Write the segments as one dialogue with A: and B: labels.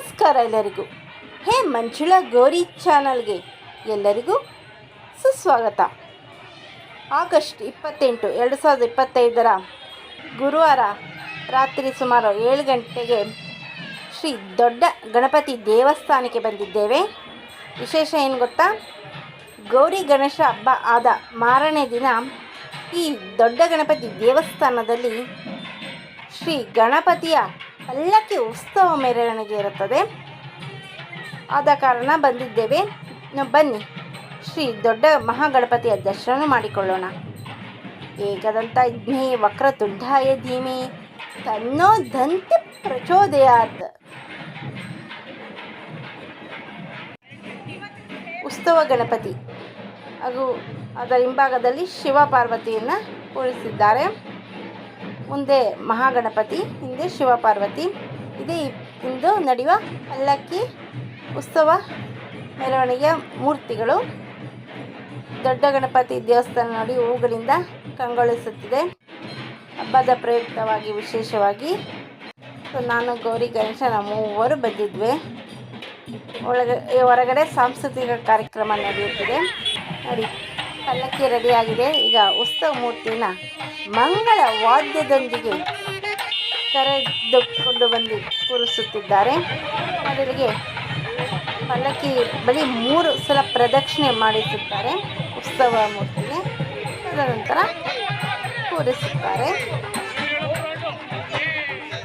A: ನಮಸ್ಕಾರ ಎಲ್ಲರಿಗೂ. ಹೇ ಮಂಜುಳಾ ಗೌರಿ ಚಾನಲ್ಗೆ ಎಲ್ಲರಿಗೂ ಸುಸ್ವಾಗತ. ಆಗಸ್ಟ್ ಇಪ್ಪತ್ತೆಂಟು, ಎರಡು ಸಾವಿರದ ಇಪ್ಪತ್ತೈದರ ಗುರುವಾರ ರಾತ್ರಿ ಸುಮಾರು ಏಳು ಗಂಟೆಗೆ ಶ್ರೀ ದೊಡ್ಡ ಗಣಪತಿ ದೇವಸ್ಥಾನಕ್ಕೆ ಬಂದಿದ್ದೇವೆ. ವಿಶೇಷ ಏನು ಗೊತ್ತಾ? ಗೌರಿ ಗಣೇಶ ಹಬ್ಬ ಆದ ಮಾರನೇ ದಿನ ಈ ದೊಡ್ಡ ಗಣಪತಿ ದೇವಸ್ಥಾನದಲ್ಲಿ ಶ್ರೀ ಗಣಪತಿಯ ಪಲ್ಲಕ್ಕಿ ಉತ್ಸವ ಮೆರವಣಿಗೆ ಇರುತ್ತದೆ. ಆದ ಕಾರಣ ಬಂದಿದ್ದೇವೆ. ಬನ್ನಿ. ಶ್ರೀ ದೊಡ್ಡ ಮಹಾಗಣಪತಿಯ ದರ್ಶನ ಮಾಡಿಕೊಳ್ಳೋಣ. ಏಕದಂತ ಇದ್ಮೇ ವಕ್ರತುಂಡಾಯ ಧೀಮೆ ತನ್ನೋ ದಂತೆ ಪ್ರಚೋದಯಾತ್. ಉತ್ಸವ ಗಣಪತಿ. ಹಾಗೂ ಅದರ ಹಿಂಭಾಗದಲ್ಲಿ ಶಿವ ಪಾರ್ವತಿಯನ್ನು ಕೂರಿಸಿದ್ದಾರೆ. ಮುಂದೆ ಮಹಾಗಣಪತಿ, ಹಿಂದೆ ಶಿವಪಾರ್ವತಿ. ಇದೇ ಇಂದು ನಡೆಯುವ ಪಲ್ಲಕ್ಕಿ ಉತ್ಸವ ಮೆರವಣಿಗೆಯ ಮೂರ್ತಿಗಳು. ದೊಡ್ಡ ಗಣಪತಿ ದೇವಸ್ಥಾನ ನೋಡಿ ಹೂಗಳಿಂದ ಕಂಗೊಳಿಸುತ್ತಿದೆ. ಹಬ್ಬದ ಪ್ರಯುಕ್ತವಾಗಿ, ವಿಶೇಷವಾಗಿ. ಸೊ, ನಾನು ಗೌರಿ ಗಣೇಶ ನಮ್ಮ ಮೂವರು ಬಂದಿದ್ವಿ. ಒಳಗೆ, ಹೊರಗಡೆ ಸಾಂಸ್ಕೃತಿಕ ಕಾರ್ಯಕ್ರಮ ನಡೆಯುತ್ತಿದೆ. ನೋಡಿ. ಪಲ್ಲಕ್ಕಿ ರೆಡಿಯಾಗಿದೆ. ಈಗ ಉತ್ಸವ ಮೂರ್ತಿನ ಮಂಗಳ ವಾದ್ಯದೊಂದಿಗೆ ಕರೆದುಕೊಂಡು ಬಂದು ಕೂರಿಸುತ್ತಿದ್ದಾರೆ. ಮೊದಲಿಗೆ ಪಲ್ಲಕ್ಕಿ ಬಳಿ ಮೂರು ಸಲ ಪ್ರದಕ್ಷಿಣೆ ಮಾಡಿಸುತ್ತಾರೆ. ಉತ್ಸವ ಮೂರ್ತಿಗೆ ತದನಂತರ ಕೂರಿಸುತ್ತಾರೆ.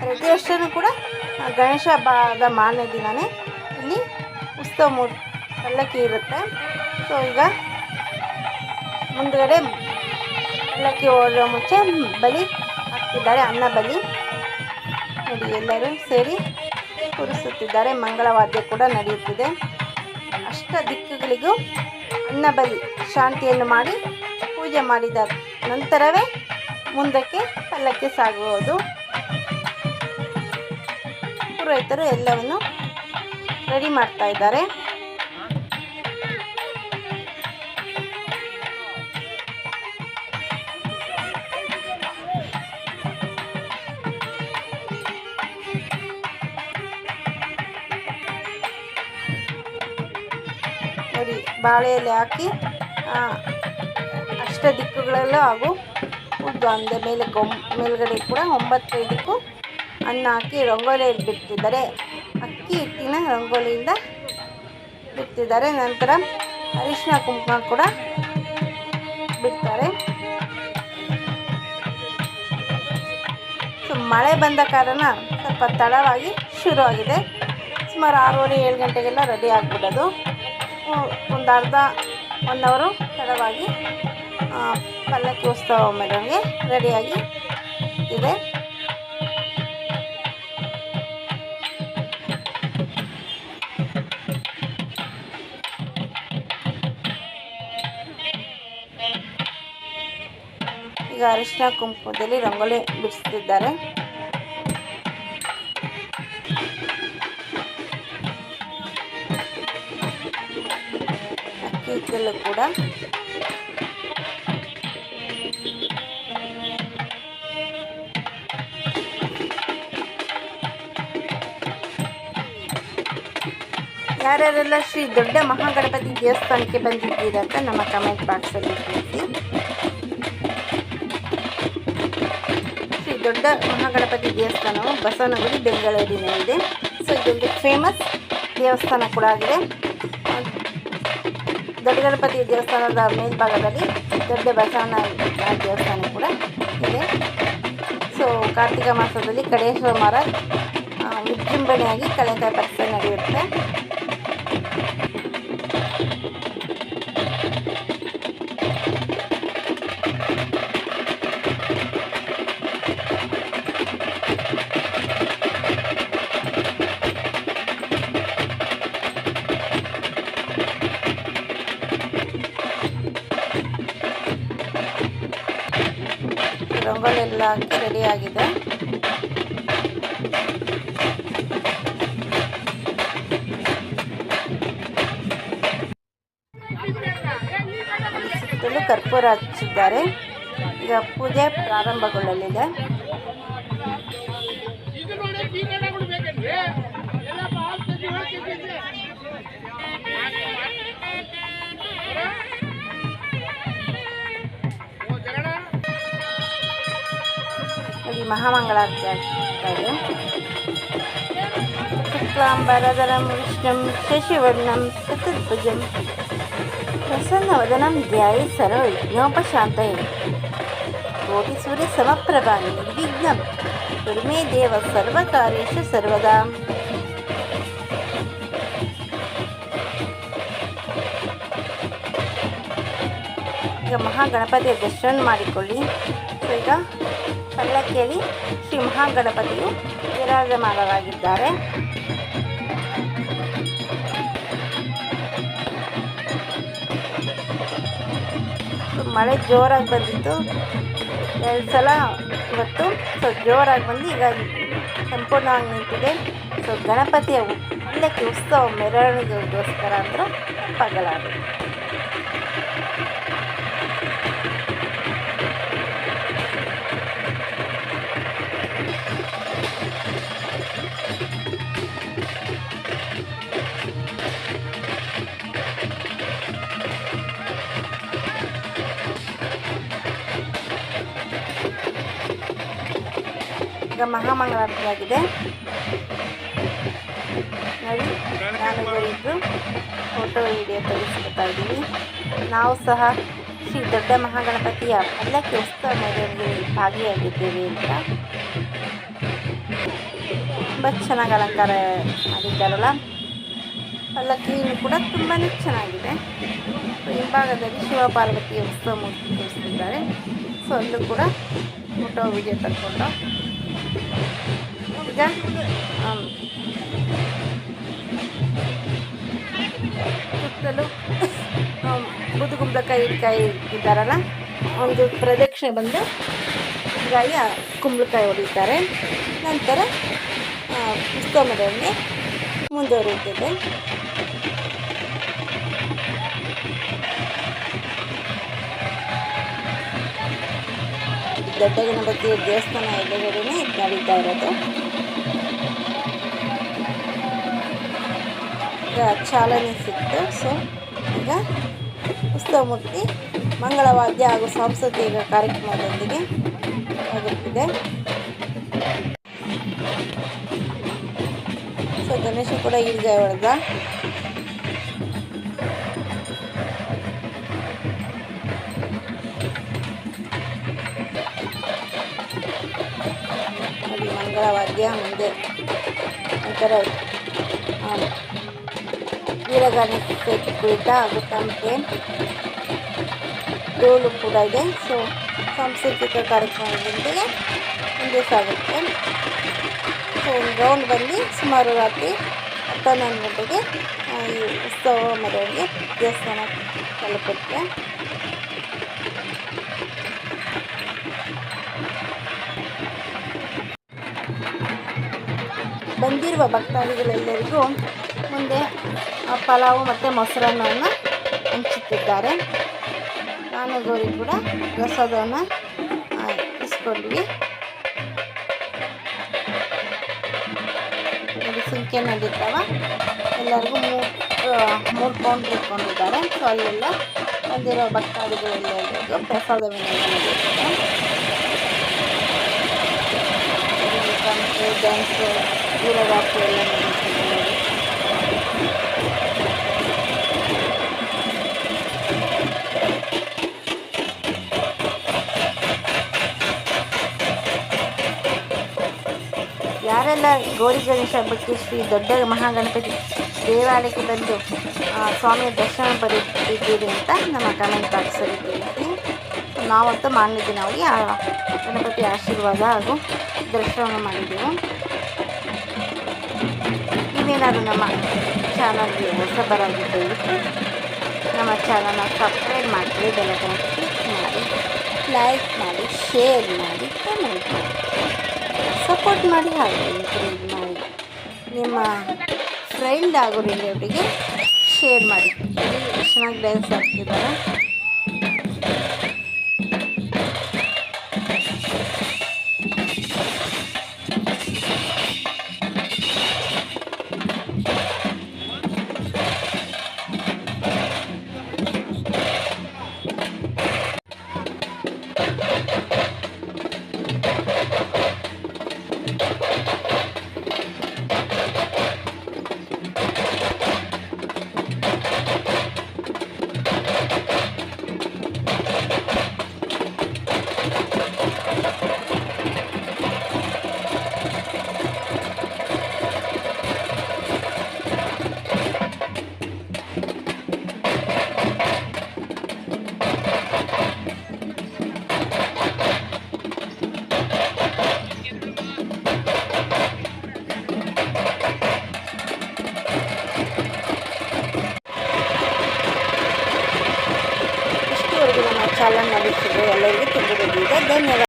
A: ಪ್ರತಿ ವರ್ಷವೂ ಕೂಡ ಗಣೇಶ ಹಬ್ಬದ ಮಾರನೇ ದಿನವೇ ಇಲ್ಲಿ ಉತ್ಸವ ಮೂರ್ತಿ ಪಲ್ಲಕ್ಕಿ ಇರುತ್ತೆ. ಸೊ ಈಗ ಮುಂದುಗಡೆ ಪಲ್ಲಕ್ಕಿ ಹೋಗುವ ಮುಂಚೆ ಬಲಿ ಹಾಕ್ತಿದ್ದಾರೆ, ಅನ್ನ ಬಲಿ. ನೋಡಿ, ಎಲ್ಲರೂ ಸೇರಿ ಕೂರಿಸುತ್ತಿದ್ದಾರೆ. ಮಂಗಳವಾದ್ಯ ಕೂಡ ನಡೆಯುತ್ತಿದೆ. ಅಷ್ಟ ದಿಕ್ಕುಗಳಿಗೂ ಅನ್ನ ಬಲಿ ಶಾಂತಿಯನ್ನು ಮಾಡಿ ಪೂಜೆ ಮಾಡಿದ ನಂತರವೇ ಮುಂದಕ್ಕೆ ಪಲ್ಲಕ್ಕಿ ಸಾಗುವುದು. ಪುರೋಹಿತರು ಎಲ್ಲವನ್ನು ರೆಡಿ ಮಾಡ್ತಾ ಇದ್ದಾರೆ. ಬಾಳೆ ಎಲೆ ಹಾಕಿ ಅಷ್ಟ ದಿಕ್ಕುಗಳಲ್ಲೂ ಹಾಗೂ ಉದ್ದು ಅಂದ ಮೇಲೆ ಗೊಮ್ ಮೇಲುಗಡೆ ಕೂಡ ಒಂಬತ್ತು ಇದಕ್ಕೂ ಅನ್ನ ಹಾಕಿ ರಂಗೋಲಿಯಲ್ಲಿ ಬಿಡ್ತಿದ್ದಾರೆ. ಅಕ್ಕಿ ಹಿಟ್ಟಿನ ರಂಗೋಲಿಯಿಂದ ಬಿಡ್ತಿದ್ದಾರೆ. ನಂತರ ಅರಿಶಿನ ಕುಂಕುಮ ಕೂಡ ಬಿಡ್ತಾರೆ. ಸೊ, ಮಳೆ ಬಂದ ಕಾರಣ ಸ್ವಲ್ಪ ತಡವಾಗಿ ಶುರುವಾಗಿದೆ. ಸುಮಾರು ಆರೂವರೆ ಏಳು ಗಂಟೆಗೆಲ್ಲ ರೆಡಿ ಆಗಿಬಿಡೋದು. ಒಂದು ಅರ್ಧ ಒನ್ ಅವರು ತಡವಾಗಿ ಪಲ್ಲಕ್ಕಿ ಉತ್ಸವ ಮೆರವಣಿಗೆ ರೆಡಿಯಾಗಿ ಇದೆ. ಈಗ ಅರಿಶಿನ ಕುಂಕುಮದಲ್ಲಿ ರಂಗೋಲಿ ಬಿಡಿಸ್ತಿದ್ದಾರೆ. ಅಕ್ಕಿ ಕೂಡ ಯಾರ್ಯಾರೆಲ್ಲ ಶ್ರೀ ದೊಡ್ಡ ಮಹಾಗಣಪತಿ ದೇವಸ್ಥಾನಕ್ಕೆ ಬಂದಿದ್ದೀರಾ ಅಂತ ನಮ್ಮ ಕಮೆಂಟ್ ಬಾಕ್ಸಲ್ಲಿ ತಿಳಿಸಿ. ಶ್ರೀ ದೊಡ್ಡ ಮಹಾಗಣಪತಿ ದೇವಸ್ಥಾನವು ಬಸವನಗುಡಿ ಬೆಂಗಳೂರಿನಲ್ಲಿದೆ. ಸೊ ಇದೊಂದು ಫೇಮಸ್ ದೇವಸ್ಥಾನ ಕೂಡ ಆಗಿದೆ. ದೊಡ್ಡ ಗಣಪತಿ ದೇವಸ್ಥಾನದ ಮೇಲ್ಭಾಗದಲ್ಲಿ ದೊಡ್ಡ ಬಸವನ ದೇವಸ್ಥಾನ ಕೂಡ ಇದೆ. ಸೊ ಕಾರ್ತಿಕ ಮಾಸದಲ್ಲಿ ಕಡೇಶ್ವರ ಮರ ವಿಜೃಂಭಣೆಯಾಗಿ ಕಳೆಕಾಯಿ ಪರಿಸರ ನಡೆಯುತ್ತೆ. ಹಾಕಿ ಆಗಿದೆ. ಸುತ್ತಲೂ ಕರ್ಪೂರ ಹಚ್ಚಿದ್ದಾರೆ. ಈಗ ಪೂಜೆ ಪ್ರಾರಂಭಗೊಳ್ಳಲಿದೆ. ಮಹಾಮಂಗಳಾರತಿ ಆಗ್ತಾ ಇದೆ ಶುಕ್ಲಾಂಬರಧರಂ ವಿಷ್ಣುಂ ಶಶಿವರ್ಣಂ ಚತುರ್ಭುಜಂ ಪ್ರಸನ್ನವದನಂ ಧ್ಯಾಯ ಸರ್ವವಿಘ್ನೋಪಶಾಂತಯೇ. ಕೋಟಿ ಸೂರ್ಯ ಸಮಪ್ರಭಾ ನಿರ್ವಿಘ್ನಂ ಕುರ್ಮೇ ದೇವ ಸರ್ವಕಾರ್ಯೇಶು ಸರ್ವದಾ. ಈಗ ಮಹಾಗಣಪತಿಯ ದರ್ಶನ ಮಾಡಿಕೊಳ್ಳಿ. ಈಗ ಪಲ್ಲಕ್ಕಿಯಲ್ಲಿ ಸಿಂಹ ಗಣಪತಿಯು ವಿರಾಜಮಾನರಾಗಿದ್ದಾರೆ. ಮಳೆ ಜೋರಾಗಿ ಬಂದಿತ್ತು. ಎರಡು ಸಲ ಇವತ್ತು ಸೊ ಜೋರಾಗಿ ಬಂದು ಈಗ ಸಂಪೂರ್ಣವಾಗಿ ನಿಂತಿದೆ. ಸೊ ಗಣಪತಿಯ ಪಲ್ಲಕ್ಕಿ ಉತ್ಸವ ಮೆರವಣಿಗೆಗೋಸ್ಕರ ಅಂದರೂ ತಪ್ಪಾಗಲಾರದು ಈಗ ಮಹಾಮಂಗಳಾರತಿ ಆಗಿದೆ ನೋಡಿ ನಾನು ಇವರಿದ್ದು ಫೋಟೋ ವಿಡಿಯೋ ತೆಗೆಸ್ಕೊತಾ ಇದ್ದೀವಿ ನಾವು ಸಹ ಶ್ರೀ ದೊಡ್ಡ ಮಹಾಗಣಪತಿಯ ಎಲ್ಲ ಉತ್ಸವ ಮೇಲೆ ಭಾಗಿಯಾಗಿದ್ದೇವೆ ಅಂತ. ತುಂಬ ಚೆನ್ನಾಗಿ ಅಲಂಕಾರ ಮಾಡಿದ್ದಾರಲ್ಲ. ಪಲ್ಲಕ್ಕಿನೂ ಕೂಡ ತುಂಬಾ ಚೆನ್ನಾಗಿದೆ. ಹಿಂಭಾಗದಲ್ಲಿ ಶಿವಪಾರ್ವತಿಯ ಉತ್ಸವ ಮೂರ್ತಿ ತೋರಿಸ್ತಿದ್ದಾರೆ ಸೊ, ಅಲ್ಲೂ ಕೂಡ ಫೋಟೋ ವಿಡಿಯೋ ತಗೊಂಡು ಈಗ ಆಮ್, ಸುತ್ತಲೂ ಆಮ್, ಕಾಯಿ ಇದ್ದಾರಲ್ಲ ಒಂದು ಪ್ರದಕ್ಷಿಣೆ ಬಂದು ಗಾಯ ಕುಂಬಳಕಾಯಿ ಹೊಡಿತಾರೆ. ನಂತರ ಉತ್ತಮದಲ್ಲಿ ಉತ್ಸವ ಮೆರವಣಿಗೆ ಮುಂದುವರಿಯುತ್ತದೆ. ದೊಡ್ಡ ಗಣಪತಿಯ ದೇವಸ್ಥಾನ ಎದುರುಗಡೆನೇ ನಡೀತಾ ಇರೋದು. ಈಗ ಚಾಲನೆ ಸಿಕ್ತು. ಸೊ ಈಗ ಉತ್ಸವ ಮೂರ್ತಿ ಮಂಗಳವಾದ್ಯ ಹಾಗೂ ಸಾಂಸ್ಕೃತಿಕ ಕಾರ್ಯಕ್ರಮದೊಂದಿಗೆ ಆಗುತ್ತಿದೆ. ಸೊ ಗಣೇಶ ಕೂಡ ಈಗ ಹೊಡೆದ ಮಂಗಳವಾದ್ಯ ಮುಂದೆ. ನಂತರ ವೀರಗಣೇಶ ಕುರಿತ ಆಗುತ್ತಂತೆ ಡೋಲು ಕೂಡ ಇದೆ. ಸೊ ಸಾಂಸ್ಕೃತಿಕ ಕಾರ್ಯಕ್ರಮದೊಂದಿಗೆ ಮುಂದೆ ಸಾಗುತ್ತೆ. ಸೊ ಒಂದು ರೌಂಡ್ ಬಂದು ಸುಮಾರು ರಾತ್ರಿ ಹತ್ತು ಹನ್ನೊಂದು ಗಂಟೆಗೆ ಈ ಉತ್ಸವ ಮೆರವಣಿಗೆ ದೇವಸ್ಥಾನ ತಲುಪುತ್ತೆ. ಬಂದಿರುವ ಭಕ್ತಾದಿಗಳೆಲ್ಲರಿಗೂ ಮುಂದೆ ಪಲಾವು ಮತ್ತು ಮೊಸರನ್ನವನ್ನು ಹಂಚುತ್ತಿದ್ದಾರೆ. ನಾನು ಗೌರಿ ಕೂಡ ಪ್ರಸಾದವನ್ನು ಇಸ್ಕೊಂಡ್ವಿ. ಸುಂಕೆ ನಡೀತಾವ. ಎಲ್ಲರಿಗೂ ಮೂರು ಮೂರು ಪೌಂಡ್ ಇಟ್ಕೊಂಡಿದ್ದಾರೆ. ಸೊ ಅಲ್ಲೆಲ್ಲ ಬಂದಿರೋ ಭಕ್ತಾದಿಗಳೆಲ್ಲರಿಗೂ ಪ್ರಸಾದ ಡ್ಯಾನ್ಸು ವೀರಗಾಸು ಎಲ್ಲ ನಡೀತದೆ ಯಾರೆಲ್ಲ ಗೌರಿ ಗಣೇಶ ಹಬ್ಬಕ್ಕೆ ಶ್ರೀ ದೊಡ್ಡ ಮಹಾಗಣಪತಿ ದೇವಾಲಯಕ್ಕೆ ಬಂದು ಸ್ವಾಮಿಯ ದರ್ಶನ ಪಡೆದಿದ್ದೀರಿ ಅಂತ ನಮ್ಮ ಕಮೆಂಟ್ ಬಾಕ್ಸಲ್ಲಿ ತಿಳಿಸಿ ನಾವಂತೂ ಮಾನ್ಯ ದಿನವಾಗಿ ಆ ಗಣಪತಿ ಆಶೀರ್ವಾದ ಹಾಗೂ ದರ್ಶನ ಮಾಡಿದ್ದೆವು. ನೀವೇನಾದರೂ ನಮ್ಮ ಚಾನಲ್ಗೆ ಹೊಸಬರಾಗಿ ದಯವಿಟ್ಟು ನಮ್ಮ ಚಾನಲ್ನ ಸಬ್ಸ್ಕ್ರೈಬ್ ಮಾಡಿ ಬೆಲ್ಲಕ್ಕನ್ನು ಕ್ಲಿಕ್ ಮಾಡಿ, ಲೈಕ್ ಮಾಡಿ, ಶೇರ್ ಮಾಡಿ, ಕಮೆಂಟ್ ಮಾಡಿ. ಸಪೋರ್ಟ್ ಮಾಡಿ ಹಾಗೆ ಮಾಡಿ. ನಿಮ್ಮ ಫ್ರೆಂಡ್ ಆಗೋ ರಿಲೇಟಿವ್ಗೆ ಶೇರ್ ಮಾಡಿ. ಚೆನ್ನಾಗಿ ಡ್ಯಾನ್ಸ್ ಆಗ್ತಿದ್ದಾರೆ